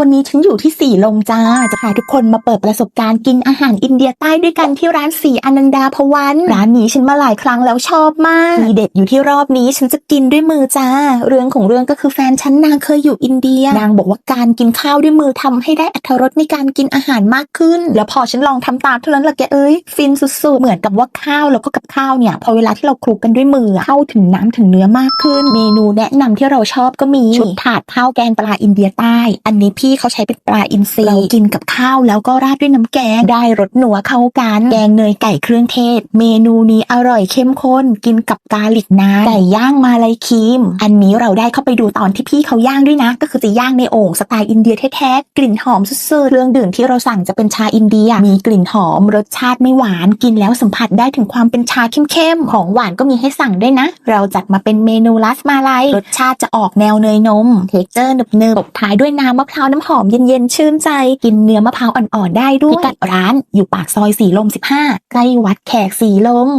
วันนี้ฉันอยู่ที่สีลมจ้า จะพาทุกคนมาเปิดประสบการณ์กินอาหารอินเดียใต้ด้วยกันที่ร้านสีอนันดาพวัน ร้านนี้ฉันมาหลายครั้งแล้วชอบมากทีเด็ดอยู่ที่รอบนี้ฉันจะกินด้วยมือจ้า เรื่องของเรื่องก็คือแฟนฉันนางเคยอยู่อินเดีย นางบอกว่าการกินข้าวด้วยมือทำให้ได้อรรถรสในการกินอาหารมากขึ้น แล้วพอฉันลองทำตามเท่านั้นหละแกเอ้ยฟินสุดๆเหมือนกับว่าข้าวแล้วก็กับข้าวเนี่ยพอเวลาที่เราคลุกกันด้วยมือเข้าถึงน้ำถึงเนื้อมากขึ้น เมนูแนะนำที่เราชอบก็มีชุดถาดข้าวแกงปลาอินเดียใต้ อันนี้พี่เขาใช้เป็นปลาอินทรีเรากินกับข้าวแล้วก็ราดด้วยน้ำแกงได้รสหนัวเข้ากัน แกงเนยไก่เครื่องเทศ เมนูนี้อร่อยเข้มข้น กินกับกาลิกนานไก่ย่างมาลายครีม อันนี้เราได้เข้าไปดูตอนที่พี่เขาย่างด้วยนะ ก็คือจะย่างในโอ่งสไตล์อินเดียแท้ๆกลิ่นหอมสุดๆเครื่องดื่มที่เราสั่งจะเป็นชาอินเดีย มีกลิ่นหอม รสชาติไม่หวานกินแล้วสัมผัสได้ถึงความเป็นชาเข้มๆของหวานก็มีให้สั่งด้วยนะ เราจัดมาเป็นเมนูลัสมาลัยรสชาติจะออกแนวเนยนมเทคเจอร์หนึบๆตบท้ายด้วยน้ำมะพร้าวน้ำหอมเย็นๆ ชื่นใจ กินเนื้อมะพร้าวอ่อนๆ ได้ด้วยพิกัดร้านอยู่ปากซอยสีลม 15 ใกล้วัดแขกสีลม